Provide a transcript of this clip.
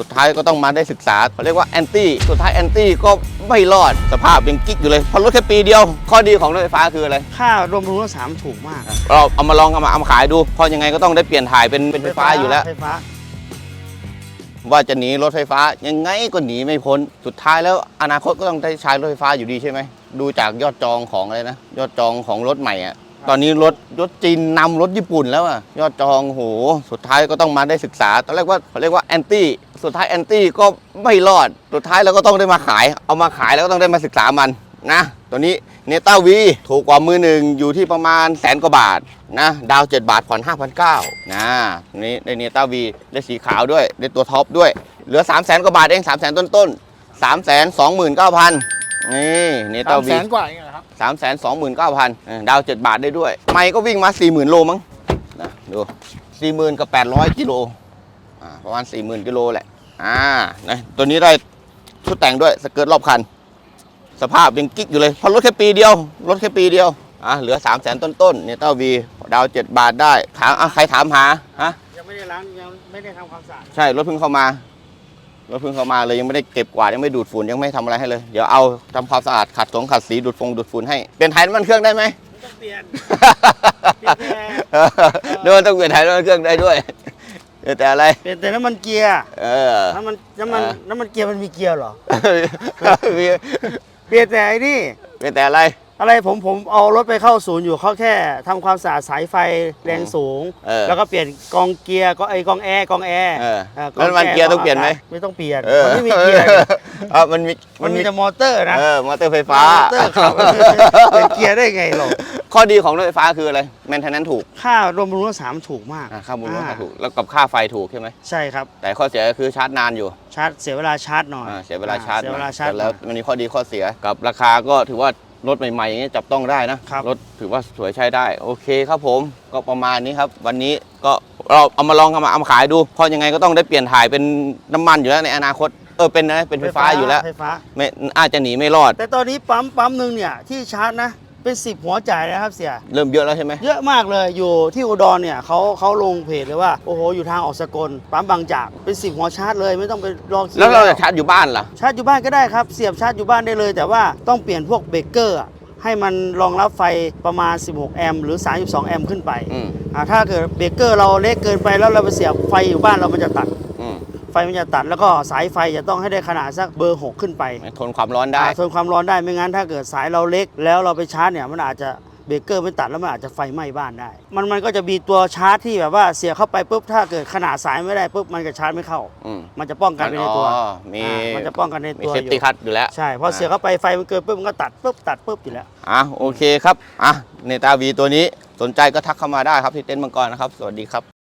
สุดท้ายก็ต้องมาได้ศึกษาเขาเรียกว่าแอนตี้สุดท้ายแอนตี้ก็ไม่รอดสภาพยังกิ๊กอยู่เลยเพราะรถแค่ปีเดียว ข้อดีของรถไฟฟ้าคืออะไร ค่ารวมรวมทั้งสามถูกมากเราเอามาลองเอามาเอามาขายดูเพราะยังไงก็ต้องได้เปลี่ยนถ่ายเป็นเป็นไฟฟ้าอยู่แล้ว ไฟฟ้า ว่าจะหนีรถไฟฟ้ายังไงก็หนีไม่พ้นสุดท้ายแล้วอนาคตก็ต้องได้ใช้รถไฟฟ้าอยู่ดีใช่ไหมดูจากยอดจองของอะไรนะยอดจองของรถใหม่อะ ตอนนี้รถรถจีนนำรถญี่ปุ่นแล้วอะยอดจองโห สุดท้ายก็ต้องมาได้ศึกษา ตอนแรกว่าเขาเรียกว่าแอนตี้ สุดท้ายแอนตี้ก็ไม่รอด สุดท้ายเราก็ต้องได้มาขาย เอามาขายแล้วก็ต้องได้มาศึกษามันนะตัวนี้เนต้าวีถูกกว่ามือหนึ่งอยู่ที่ประมาณแสนกว่าบาทนะดาว 7 บาทผ่อน5,900นะนี่ได้เนต้าวีได้สีขาวด้วยได้ตัวท็อปด้วย เหลือ 3 0 0แสนกว่าบาทเอง 3 0 0แสนต้นต้นๆ3 2 9 0 0 0 นี่เนต้าสามวีแสนกว่าเองเหรอครับ3 2 9 0 0 0ดาวน์7บาทได้ด้วย ไม่ก็วิ่งมา40,000โลมั้งนะดู40,000กับ800กิโลอ่าประมาณ40,000กิโลแหละ อ่านะตัวนี้ได้ชุดแต่งด้วยสเกิร์ตรอบคัน สภาพยังกิ๊กอยู่เลยเพราะรถแค่ปีเดียวรถแค่ปีเดียวอะเหลือ3 0 0แสนต้นต้นๆเนต้าวีดาวน์7บาทได้ถามอะใครถามหาฮะยังไม่ได้ล้างยังไม่ได้ทำความสะอาดใช่รถเพิ่งเข้ามา รถเพิ่งเข้ามาเลยยังไม่ได้เก็บกวาดยังไม่ดูดฝุ่นยังไม่ทำอะไรให้เลย เดี๋ยวเอาทำความสะอาดขัดสงขัดสีดูดฟงดูดฝุ่นให้เปลี่ยนไทยน้ำมันเครื่องได้ไหม ไม่ต้องเปลี่ยน เปลี่ยนแต่เดี๋ยวต้องเปลี่ยนไทยน้ำมันเครื่องได้ด้วยเดี๋ยวแต่อะไร เปลี่ยนแต่น้ำมันเกียร์เออ น้ำมันน้ำมันเออน้ำมันเกียร์มันมีเกียร์เหรอมีเปลี่ยนแต่ไอ้นี่ เปลี่ยนแต่อะไร อะไรผมผมเอารถไปเข้าศูนย์อยู่เขาแค่ทำความสะอาดสายไฟแรงสูง เออแล้วก็เปลี่ยนกองเกียร์ก็ไอ้กองแอร์กองแอร์เอออ่าแล้วน้ำมันเกียร์ต้องเปลี่ยนไหม ไม่ต้องเปลี่ยนเออมันไม่มีเกียร์เออมันมีมัมันนมีมีแต่มอเตอร์นะเออมอเตอร์ไฟฟ้า มอเตอร์ขับเป็นเกียร์ได้ไงหรอข้อดีของรถไฟฟ้าคืออะไรแมนเทนแนนถูกค่ารวมรวมทั้งสามถูกมากอะค่าบำรุงอ่าค่าถูก แล้วกับค่าไฟถูกใช่ไหม ใช่ครับ แต่ข้อเสียก็คือชาร์จนานอยู่ชาร์จเสียเวลาชาร์จหน่อยอ่าเสียเวลาชาร์จเสียเวลาหน่อยชาร์จแต่แล้วหน่อยมันมีข้อดีข้อเสียกับราคาก็ถือว่า รถใหม่ๆอย่างเงี้ยจับต้องได้นะครับ รถถือว่าสวยใช้ได้ โอเคครับผมก็ประมาณนี้ครับ วันนี้ก็เราเอามาลองเอามาเอามาขายดูเพราะยังไงก็ต้องได้เปลี่ยนถ่ายเป็นน้ำมันอยู่แล้วในอนาคตเออเป็นนะเป็นไฟฟ้าอยู่แล้วไฟฟ้า ไม่อาจจะหนีไม่รอด แต่ตอนนี้ปั๊มปั๊มหนึ่งเนี่ยที่ชาร์จนะ เป็น10หัวจ่ายนะครับเสีย เริ่มเยอะแล้วใช่ไหมเยอะมากเลยอยู่ที่อุดรเนี่ยเขาเขาลงเพจเลยว่าโอ้โหอยู่ทางออกสกลปั๊มบางจากเป็น10หัวชาร์จเลยไม่ต้องไปรอคิวแล้วเราจะชาร์จอยู่บ้านล่ะชาร์จอยู่บ้านก็ได้ครับเสียบชาร์จอยู่บ้านได้เลย แต่ว่าต้องเปลี่ยนพวกเบรกเกอร์อะให้มันรองรับไฟประมาณ 16 แอมป์หรือ 32 แอมป์ขึ้นไปอืมอ่าถ้าเกิดเบรกเกอร์เราเล็กเกินไปแล้วเราไปเสียบไฟอยู่บ้านเรามันจะตัดอืม ไฟมันจะตัดแล้วก็สายไฟจะต้องให้ได้ขนาดสักเบอร์ 6 ขึ้นไปทนความร้อนได้อ่าทนความร้อนได้ไม่งั้นถ้าเกิดสายเราเล็ก แล้วเราไปชาร์จเนี่ยมันอาจจะเบรกเกอร์ไม่ตัดแล้วมันอาจจะไฟไหม้บ้านได้ มันมันก็จะมีตัวชาร์จที่แบบว่าเสียบเข้าไปปุ๊บถ้าเกิดขนาดสายไม่ได้ปุ๊บมันก็ชาร์จไม่เข้าอืมมันจะป้องกันไปในตัวอ๋อมีอ่ามันจะป้องกันในมีตัวเซฟอยู่ตี้คัทอยู่แล้ว ใช่พอเสียบเข้าไปไฟมันเกินปุ๊บมันก็ตัดปุ๊บตัดปุ๊บอยู่แล้ว อะโอเคครับ อะเนตาวีตัวนี้สนใจก็ทักเข้ามาได้ครับที่เต็นท์มังกรนะครับ สวัสดีครับ